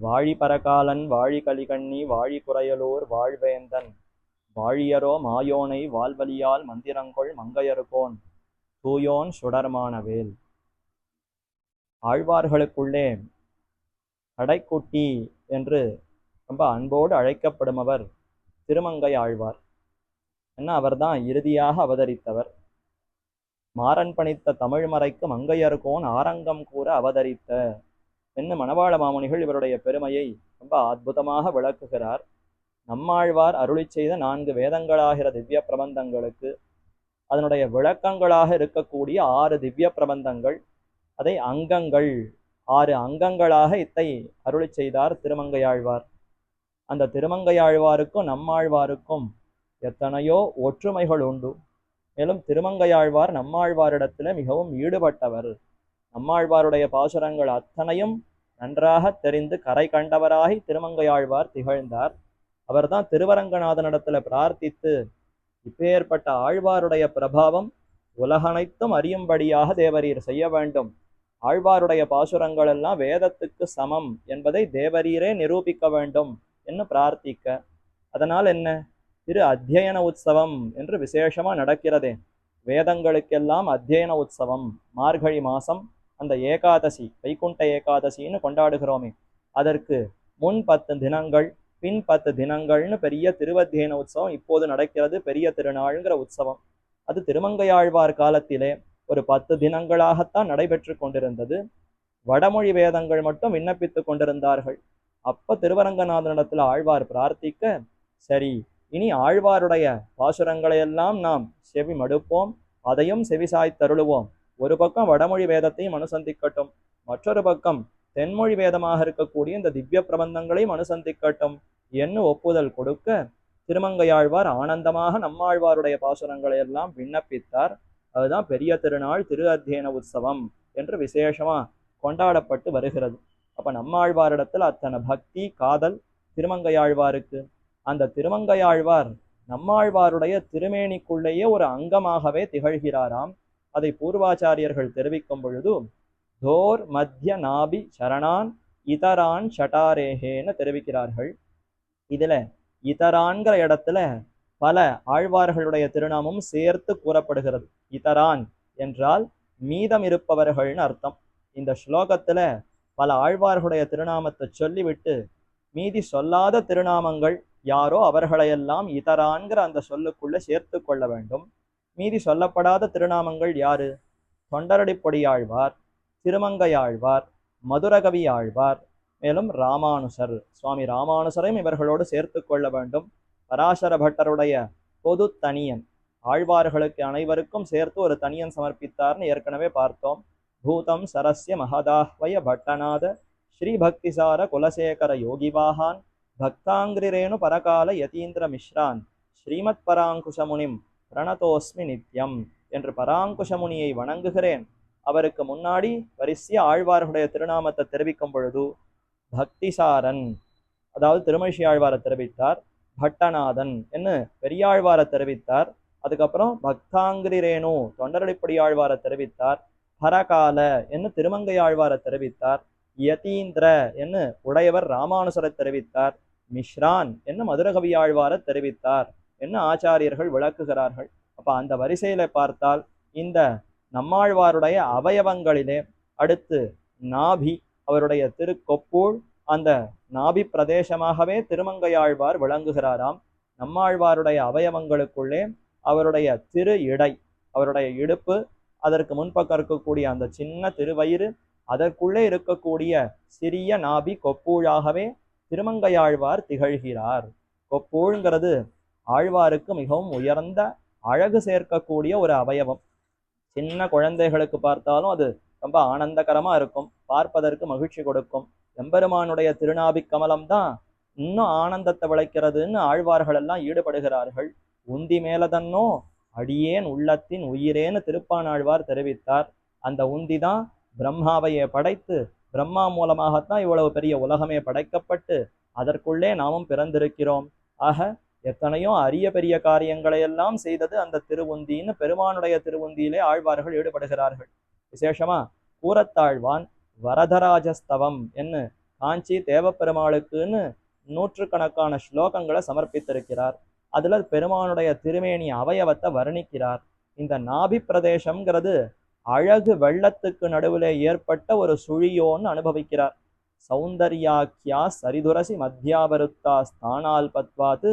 வாழி பரகாலன் வாழி கலிகண்ணி வாழி குறையலூர் வாழ்வேந்தன். வாழியரோ மாயோனை வால்வலியால் மந்திரங்கொள் மங்கையருகோன். தூயோன் சுடர்மானவேல். ஆழ்வார்களுக்குள்ளே கடைக்குட்டி என்று ரொம்ப அன்போடு அழைக்கப்படுமவர் திருமங்கை ஆழ்வார். என்ன அவர்தான் இறுதியாக அவதரித்தவர். மாறன் பணித்த தமிழ்மறைக்கு மங்கையருகோன் ஆரங்கம் கூற அவதரித்த என்ன மணவாள மாமுனிகள் இவருடைய பெருமையை ரொம்ப அற்புதமாக விளக்குகிறார். நம்மாழ்வார் அருளி செய்த நான்கு வேதங்களாகிற திவ்ய பிரபந்தங்களுக்கு அதனுடைய விளக்கங்களாக இருக்கக்கூடிய ஆறு திவ்ய பிரபந்தங்கள் அதை அங்கங்கள் ஆறு அங்கங்களாக இத்தை அருளி செய்தார் திருமங்கையாழ்வார். அந்த திருமங்கையாழ்வாருக்கும் நம்மாழ்வாருக்கும் எத்தனையோ ஒற்றுமைகள் உண்டு. மேலும் திருமங்கையாழ்வார் நம்மாழ்வாரிடத்தில் மிகவும் ஈடுபட்டவர். நம்மாழ்வாருடைய பாசுரங்கள் அத்தனையும் நன்றாக தெரிந்து கரை கண்டவராகி திருமங்கையாழ்வார் திகழ்ந்தார். அவர்தான் திருவரங்கநாதனிடத்துல பிரார்த்தித்து இப்பேற்பட்ட ஆழ்வாருடைய பிரபாவம் உலகனைத்தும் அறியும்படியாக தேவரீர் செய்ய வேண்டும். ஆழ்வாருடைய பாசுரங்கள் எல்லாம் வேதத்துக்கு சமம் என்பதை தேவரீரே நிரூபிக்க வேண்டும் என்று பிரார்த்திக்க. அதனால் என்ன? திரு அத்தியன உற்சவம் என்று விசேஷமா நடக்கிறதே. வேதங்களுக்கெல்லாம் அத்தியன உற்சவம் மார்கழி மாசம் அந்த ஏகாதசி வைகுண்ட ஏகாதசின்னு கொண்டாடுகிறோமே. அதற்கு முன் பத்து தினங்கள் பின் பத்து தினங்கள்னு பெரிய திருவத்தியன உற்சவம் இப்போது நடக்கிறது பெரிய திருநாள்ங்கிற உற்சவம். அது திருமங்கையாழ்வார் காலத்திலே ஒரு பத்து தினங்களாகத்தான் நடைபெற்று கொண்டிருந்தது. வடமொழி வேதங்கள் மட்டும் விண்ணப்பித்து கொண்டிருந்தார்கள். அப்ப திருவரங்கநாதனிடத்துல ஆழ்வார் பிரார்த்திக்க சரி இனி ஆழ்வாருடைய பாசுரங்களை எல்லாம் நாம் செவி மடுப்போம் அதையும் செவிசாய் தருளுவோம். ஒரு பக்கம் வடமொழி வேதத்தையும் அனுசந்திக்கட்டும் மற்றொரு பக்கம் தென்மொழி வேதமாக இருக்கக்கூடிய இந்த திவ்ய பிரபந்தங்களையும் அனுசந்திக்கட்டும் என்ன ஒப்புதல் கொடுக்க திருமங்கையாழ்வார் ஆனந்தமாக நம்மாழ்வாருடைய பாசுரங்களை எல்லாம் விண்ணப்பித்தார். அதுதான் பெரிய திருநாள் திரு அத்தியன உற்சவம் என்று விசேஷமா கொண்டாடப்பட்டு வருகிறது. அப்ப நம்மாழ்வாரிடத்துல அத்தனை பக்தி காதல் திருமங்கையாழ்வாருக்கு. அந்த திருமங்கையாழ்வார் நம்மாழ்வாருடைய திருமேனிக்குள்ளேயே ஒரு அங்கமாகவே திகழ்கிறாராம். அதை பூர்வாச்சாரியர்கள் தெரிவிக்கும் பொழுது தோர் மத்திய நாபி சரணான் இதரான் ஷட்டாரேகேன்னு தெரிவிக்கிறார்கள். இதுல இதரான்கிற இடத்துல பல ஆழ்வார்களுடைய திருநாமம் சேர்த்து கூறப்படுகிறது. இதரான் என்றால் மீதம் இருப்பவர்கள்னு அர்த்தம். இந்த ஸ்லோகத்துல பல ஆழ்வார்களுடைய திருநாமத்தை சொல்லிவிட்டு மீதி சொல்லாத திருநாமங்கள் யாரோ அவர்களையெல்லாம் இதரான்கிற அந்த சொல்லுக்குள்ள சேர்த்து கொள்ள வேண்டும். மீதி சொல்லப்படாத திருநாமங்கள் யாரு? தொண்டரடிப்பொடியாழ்வார் திருமங்கையாழ்வார் மதுரகவி ஆழ்வார் மேலும் ராமானுசர். சுவாமி ராமானுசரையும் இவர்களோடு சேர்த்து கொள்ள வேண்டும். பராசர பட்டருடைய பொது தனியன். ஆழ்வார்களுக்கு அனைவருக்கும் சேர்த்து ஒரு தனியன் சமர்ப்பித்தார்னு ஏற்கனவே பார்த்தோம். பூதம் சரஸ்ய மகதாஹ்வய பட்டநாத ஸ்ரீபக்திசார குலசேகர யோகிவாகான் பக்தாங்கிரேணு பரகால யதீந்திர மிஸ்ரான் ஸ்ரீமத் பராங்குஷமுனிம் பிரணதோஸ்மி நித்யம் என்று பராங்குஷமுனியை வணங்குகிறேன். அவருக்கு முன்னாடி வரிசைய ஆழ்வார்களுடைய திருநாமத்தை தெரிவிக்கும் பொழுது பக்திசாரன் அதாவது திருமழிஷி ஆழ்வாரை தெரிவித்தார் பட்டநாதன் என்று பெரியாழ்வாரை தெரிவித்தார். அதுக்கப்புறம் பக்தாங்கிரி ரேணு தொண்டரடிப்படி ஆழ்வாரை தெரிவித்தார். பரகால என்று திருமங்கை ஆழ்வாரை தெரிவித்தார். யதீந்திர என்று உடையவர் ராமானுசரை தெரிவித்தார். மிஷ்ரான் என்று மதுரகவி ஆழ்வாரை தெரிவித்தார். என்ன ஆச்சாரியர்கள் விளக்குகிறார்கள்? அப்போ அந்த வரிசையில பார்த்தால் இந்த நம்மாழ்வாருடைய அவயவங்களிலே அடுத்து நாபி அவருடைய திருக்கொப்பூழ் அந்த நாபி பிரதேசமாகவே திருமங்கையாழ்வார் விளங்குகிறாராம். நம்மாழ்வாருடைய அவயவங்களுக்குள்ளே அவருடைய திரு இடை அவருடைய இடுப்பு அதற்கு முன்பக்கம் இருக்கக்கூடிய அந்த சின்ன திருவயிறு அதற்குள்ளே இருக்கக்கூடிய சிறிய நாபி கொப்பூழாகவே திருமங்கையாழ்வார் திகழ்கிறார். கொப்பூழ்ங்கிறது ஆழ்வாருக்கு மிகவும் உயர்ந்த அழகு சேர்க்கக்கூடிய ஒரு அவயவம். சின்ன குழந்தைகளுக்கு பார்த்தாலும் அது ரொம்ப ஆனந்தகரமா இருக்கும். பார்ப்பதற்கு மகிழ்ச்சி கொடுக்கும். எம்பெருமானுடைய திருநாபி கமலம் தான் இன்னும் ஆனந்தத்தை விளைக்கிறதுன்னு ஆழ்வார்கள் எல்லாம் ஈடுபடுகிறார்கள். உந்தி மேலதன்னோ அடியேன் உள்ளத்தின் உயிரேன்னு திருப்பானாழ்வார் தெரிவித்தார். அந்த உந்தி தான் பிரம்மாவையே படைத்து பிரம்மா மூலமாகத்தான் இவ்வளவு பெரிய உலகமே படைக்கப்பட்டு அதற்குள்ளே நாமும் பிறந்திருக்கிறோம். ஆக எத்தனையோ அரிய பெரிய காரியங்களை எல்லாம் செய்தது அந்த திருவுந்தின்னு பெருமானுடைய திருவுந்தியிலே ஆழ்வார்கள் ஈடுபடுகிறார்கள். விசேஷமா கூரத்தாழ்வான் வரதராஜஸ்தவம் என்று காஞ்சி தேவப்பெருமாளுக்குன்னு நூற்றுக்கணக்கான ஸ்லோகங்களை சமர்ப்பித்திருக்கிறார். அதுல பெருமானுடைய திருமேனி அவயவத்தை வர்ணிக்கிறார். இந்த நாபி பிரதேசம்ங்கிறது அழகு வெள்ளத்துக்கு நடுவில் ஏற்பட்ட ஒரு சுழியோன்னு அனுபவிக்கிறார். சௌந்தர்யாக்கியா சரிதுரசி மத்தியாவருத்தா ஸ்தானால் பத்வாத்து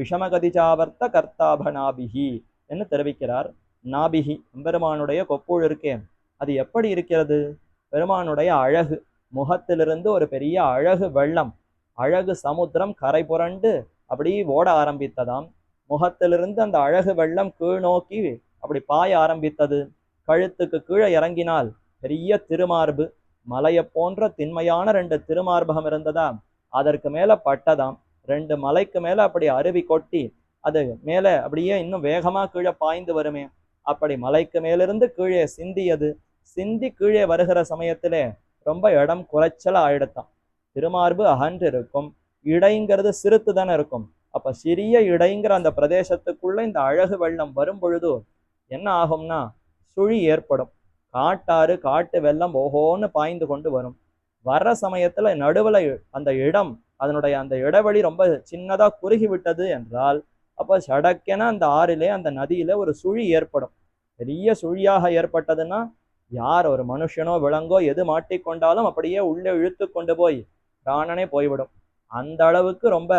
விஷமகதிஜாவர்த்த கர்த்தாபநாபிகி என்று தெரிவிக்கிறார். நாபிகி பெருமானுடைய கொப்புள் இருக்கே. அது எப்படி இருக்கிறது? பெருமானுடைய அழகு. முகத்திலிருந்து ஒரு பெரிய அழகு வெள்ளம். அழகு சமுத்திரம் கரை புரண்டு அப்படி ஓட ஆரம்பித்ததாம். முகத்திலிருந்து அந்த அழகு வெள்ளம் கீழ் நோக்கி அப்படி பாய ஆரம்பித்தது. கழுத்துக்கு கீழே இறங்கினால் பெரிய திருமார்பு. மலையை போன்ற திண்மையான ரெண்டு திருமார்பகம் இருந்ததா அதற்கு மேல பட்டதாம். ரெண்டு மலைக்கு மேல அப்படி அருவி கொட்டி அது மேல அப்படியே இன்னும் வேகமா கீழே பாய்ந்து வருமே. அப்படி மலைக்கு மேலிருந்து கீழே சிந்தியது. சிந்தி கீழே வருகிற சமயத்திலே ரொம்ப இடம் குறைச்சலா ஆயிடுத்தான் திருமார்பு அகன்று இருக்கும் இடைங்கிறது சிறுத்து தானே இருக்கும். அப்ப சிறிய இடைங்கிற அந்த பிரதேசத்துக்குள்ள இந்த அழகு வெள்ளம் வரும் பொழுது என்ன ஆகும்னா சுழி ஏற்படும். காட்டாறு காட்டு வெள்ளம் ஓஹோன்னு பாய்ந்து கொண்டு வரும். வர்ற சமயத்துல நடுவுல அந்த இடம் அதனுடைய அந்த இடைவெளி ரொம்ப சின்னதா குறுகி விட்டது என்றால் அப்ப சடக்கென அந்த ஆறிலே அந்த நதியில ஒரு சுழி ஏற்படும். பெரிய சுழியாக ஏற்பட்டதுன்னா யார் ஒரு மனுஷனோ விலங்கோ எது மாட்டிக்கொண்டாலும் அப்படியே உள்ளே இழுத்து கொண்டு போய் பிராணனே போய்விடும். அந்த அளவுக்கு ரொம்ப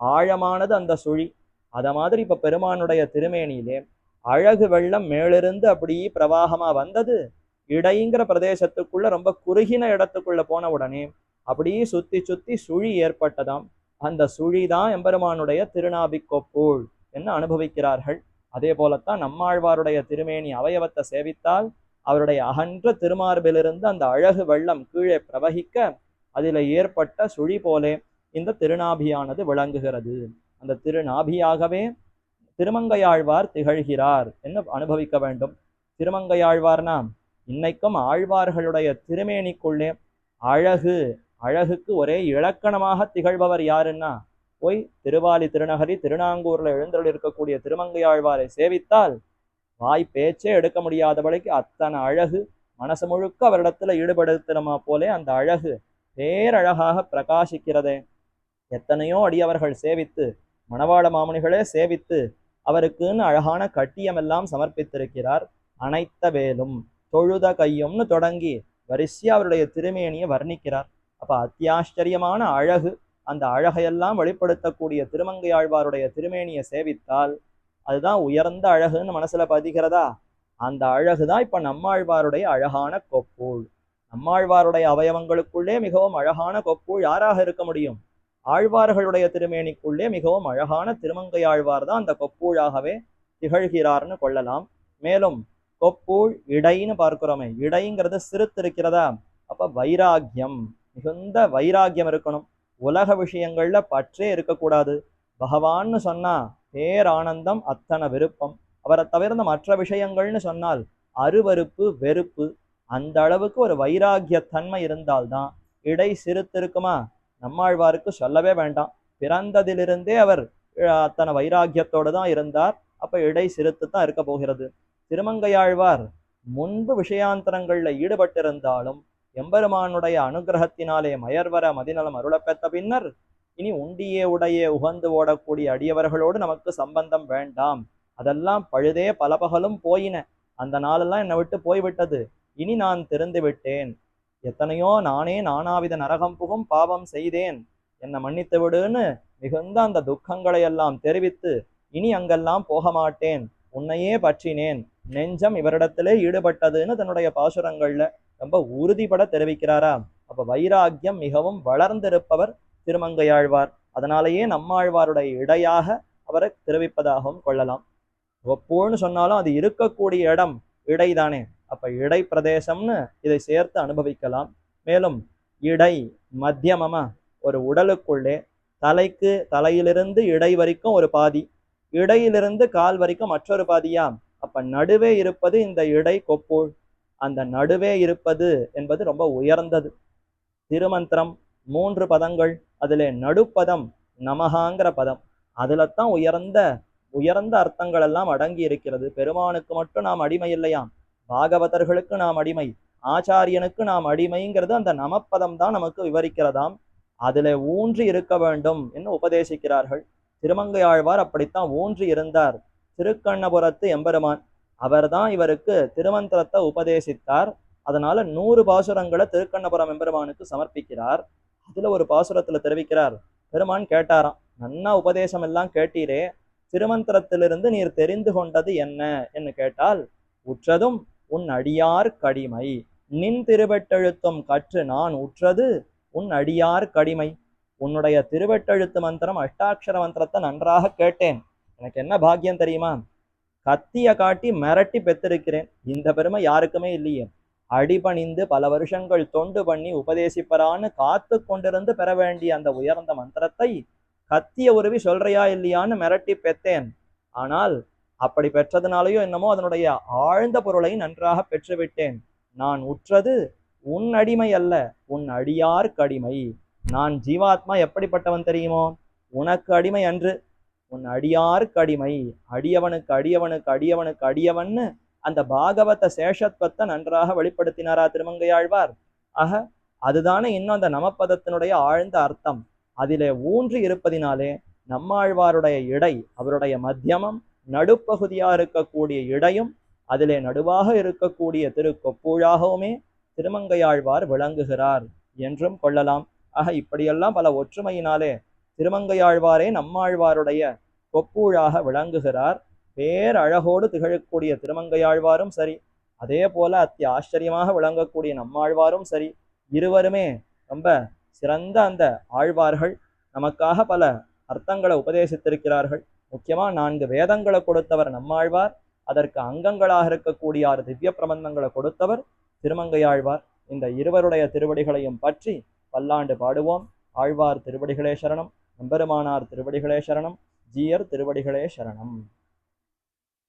ஆழமானது அந்த சுழி. அத மாதிரி இப்ப பெருமானுடைய திருமேனியிலே அழகு வெள்ளம் மேலிருந்து அப்படியே பிரவாகமா வந்தது இடைங்கிற பிரதேசத்துக்குள்ள ரொம்ப குறுகின இடத்துக்குள்ள போன உடனே அப்படியே சுத்தி சுத்தி சுழி ஏற்பட்டதாம். அந்த சுழி தான் எம்பெருமானுடைய திருநாபிக்கொப்பூழ் என்று அனுபவிக்கிறார்கள். அதே போலத்தான் நம்மாழ்வாருடைய திருமேனி அவயவத்தை சேவித்தால் அவருடைய அகன்ற திருமார்பிலிருந்து அந்த அழகு வெள்ளம் கீழே பிரவகிக்க அதில் ஏற்பட்ட சுழி போலே இந்த திருநாபியானது விளங்குகிறது. அந்த திருநாபியாகவே திருமங்கையாழ்வார் திகழ்கிறார் என்று அனுபவிக்க வேண்டும். திருமங்கையாழ்வார்னா இன்னைக்கும் ஆழ்வார்களுடைய திருமேனிக்குள்ளே அழகு அழகுக்கு ஒரே இலக்கணமாக திகழ்பவர் யாருன்னா போய் திருவாலி திருநகரி திருநாங்கூர்ல எழுந்தருள் இருக்கக்கூடிய திருமங்கையாழ்வாரை சேவித்தால் வாய் பேச்சே எடுக்க முடியாதபடிக்கு அத்தனை அழகு மனசு முழுக்க அவரிடத்துல ஈடுபடுத்தினமா போலே அந்த அழகு பேரழகாக பிரகாசிக்கிறதே. எத்தனையோ அடியவர்கள் சேவித்து மணவாள மாமுனிகளே சேவித்து அவருக்குன்னு அழகான கட்டியமெல்லாம் சமர்ப்பித்திருக்கிறார். அனைத்த வேலும் தொழுத கையும்னு தொடங்கி வரிசையா அவருடைய திருமேனியை வர்ணிக்கிறார். அப்ப அத்தியாச்சரியமான அழகு அந்த அழகையெல்லாம் வெளிப்படுத்தக்கூடிய திருமங்கையாழ்வாருடைய திருமேனியை சேவித்தால் அதுதான் உயர்ந்த அழகுன்னு மனசுல பதிகிறதா? அந்த அழகு தான் இப்ப நம்மாழ்வாருடைய அழகான கொப்பூழ் நம்மாழ்வாருடைய அவயவங்களுக்குள்ளே மிகவும் அழகான கொப்பூழ் யாராக இருக்க முடியும்? ஆழ்வார்களுடைய திருமேனிக்குள்ளே மிகவும் அழகான திருமங்கையாழ்வார் தான் அந்த கொப்பூழாகவே திகழ்கிறார்னு கொள்ளலாம். மேலும் கொப்பூழ் இடைன்னு பார்க்கிறோமே இடைங்கிறது சிறுத்திருக்கிறதா? அப்ப வைராகியம் மிகுந்த வைராக்கியம் இருக்கணும். உலக விஷயங்கள்ல பற்றே இருக்கக்கூடாது. பகவான்னு சொன்னா பேரானந்தம் அத்தனை விருப்பம். அவரை தவிர்ந்த மற்ற விஷயங்கள்னு சொன்னால் அருவருப்பு வெறுப்பு அந்த அளவுக்கு ஒரு வைராகிய தன்மை இருந்தால்தான் இடை சிறுத்திருக்குமா நம்மாழ்வாருக்கு சொல்லவே வேண்டாம். பிறந்ததிலிருந்தே அவர் அத்தனை வைராகியத்தோடு தான் இருந்தார். அப்ப இடை சிறுத்து தான் இருக்க போகிறது. திருமங்கையாழ்வார் முன்பு விஷயாந்தரங்களில் ஈடுபட்டிருந்தாலும் எம்பெருமானுடைய அனுகிரகத்தினாலே மயர்வர மதிநலம் அருளப்பெற்ற பின்னர் இனி உண்டியே உடையே உகந்து ஓடக்கூடிய அடியவர்களோடு நமக்கு சம்பந்தம் வேண்டாம். அதெல்லாம் பழுதே பல பகலும் போயின. அந்த நாளெல்லாம் என்னை விட்டு போய்விட்டது. இனி நான் திறந்து விட்டேன். எத்தனையோ நானே நானாவித நரகம் புகும் பாவம் செய்தேன். என்னை மன்னித்து விடுன்னு மிகுந்த அந்த துக்கங்களை எல்லாம் தெரிவித்து இனி அங்கெல்லாம் போக மாட்டேன். உன்னையே பற்றினேன். நெஞ்சம் இவரிடத்திலே ஈடுபட்டதுன்னு தன்னுடைய பாசுரங்கள்ல ரொம்ப உறுதிபட தெரிவிக்கிறாரா அப்ப வைராக்கியம் மிகவும் வளர்ந்திருப்பவர் திருமங்கையாழ்வார். அதனாலேயே நம்மாழ்வாருடைய இடையாக அவரை தெரிவிப்பதாகவும் கொள்ளலாம். ஒப்போன்னு சொன்னாலும் அது இருக்கக்கூடிய இடம் இடைதானே. அப்ப இடை பிரதேசம்னு இதை சேர்த்து அனுபவிக்கலாம். மேலும் இடை மத்தியமமா ஒரு உடலுக்குள்ளே தலைக்கு தலையிலிருந்து இடை வரைக்கும் ஒரு பாதி இடையிலிருந்து கால் வரைக்கும் மற்றொரு பாதியா அப்ப நடுவே இருப்பது இந்த இடை கொப்போல். அந்த நடுவே இருப்பது என்பது ரொம்ப உயர்ந்தது. திருமந்திரம் மூன்று பதங்கள் அதில் நடுப்பதம் நமகாங்கிற பதம். அதில் தான் உயர்ந்த உயர்ந்த அர்த்தங்கள் எல்லாம் அடங்கி இருக்கிறது. பெருமானுக்கு மட்டும் நாம் அடிமை இல்லையாம் பாகவதர்களுக்கு நாம் அடிமை. ஆச்சாரியனுக்கு நாம் அடிமைங்கிறது அந்த நமப்பதம் தான் நமக்கு விவரிக்கிறதாம். அதுல ஊன்றி இருக்க வேண்டும் என்று உபதேசிக்கிறார்கள். திருமங்கையாழ்வார் அப்படித்தான் ஊன்றி இருந்தார். திருக்கண்ணபுரத்து எம்பெருமான். அவர்தான் இவருக்கு திருமந்திரத்தை உபதேசித்தார். அதனால நூறு பாசுரங்களை திருக்கண்ணபுரம் எம்பெருமானுக்கு சமர்ப்பிக்கிறார். அதுல ஒரு பாசுரத்துல தெரிவிக்கிறார் பெருமான் கேட்டாராம் நன்னா உபதேசம் எல்லாம் கேட்டீரே திருமந்திரத்திலிருந்து நீர் தெரிந்து கொண்டது என்ன? என்று கேட்டால் உற்றதும் உன் அடியார் கடிமை. நின் திருவெட்டெழுத்தும் கற்று நான் உற்றது உன் அடியார் கடிமை. உன்னுடைய திருவெட்டெழுத்து மந்திரம் அஷ்டாட்சர மந்திரத்தை நன்றாக கேட்டேன். எனக்கு என்ன பாக்கியம் தெரியுமா? கத்திய காட்டி மிரட்டி பெற்றிருக்கிறேன். இந்த பெருமை யாருக்குமே இல்லையே. அடிபணிந்து பல வருஷங்கள் தொண்டு பண்ணி உபதேசிப்பரான்னு காத்து கொண்டிருந்து பெற வேண்டிய அந்த உயர்ந்த மந்திரத்தை கத்திய உருவி சொல்றியா இல்லையான்னு மிரட்டி பெற்றேன். ஆனால் அப்படி பெற்றதுனாலயோ என்னமோ அதனுடைய ஆழ்ந்த பொருளை நன்றாக பெற்றுவிட்டேன். நான் உற்றது உன் அடிமை அல்ல உன் அடியார் கடிமை நான் ஜீவாத்மா எப்படிப்பட்டவன் தெரியுமோ? உனக்கு அடிமை அன்று உன் அடியாருக்கு அடிமை. அடியவனுக்கு அடியவனுக்கு அடியவனுக்கு அடியவன்னு அந்த பாகவத சேஷத்வத்தை நன்றாக வெளிப்படுத்தினாரா திருமங்கையாழ்வார். ஆக அதுதானே இன்னும் அந்த நமப்பதத்தினுடைய ஆழ்ந்த அர்த்தம். அதிலே ஊன்றி இருப்பதினாலே நம்மாழ்வாருடைய இடை அவருடைய மத்தியமம் நடுப்பகுதியா இருக்கக்கூடிய இடையும் அதிலே நடுவாக இருக்கக்கூடிய திரு கொப்பூழாகவுமே திருமங்கையாழ்வார் விளங்குகிறார் என்றும் கொள்ளலாம். ஆக இப்படியெல்லாம் பல ஒற்றுமையினாலே திருமங்கையாழ்வாரே நம்மாழ்வாருடைய கொக்கூழாக விளங்குகிறார். பேரழகோடு திகழக்கூடிய திருமங்கையாழ்வாரும் சரி அதே போல அத்தி ஆச்சரியமாக விளங்கக்கூடிய நம்மாழ்வாரும் சரி இருவருமே ரொம்ப சிறந்த அந்த ஆழ்வார்கள். நமக்காக பல அர்த்தங்களை உபதேசித்திருக்கிறார்கள். முக்கியமா நான்கு வேதங்களை கொடுத்தவர் நம்மாழ்வார் அதற்கு அங்கங்களாக இருக்கக்கூடிய ஆறு திவ்ய பிரபந்தங்களை கொடுத்தவர் திருமங்கையாழ்வார். இந்த இருவருடைய திருவடிகளையும் பற்றி பல்லாண்டு பாடுவோம். ஆழ்வார் திருவடிகளே சரணம். நம்பெருமானார் திருவடிகளே சரணம் ஜீயர் திருவடிகளே சரணம்.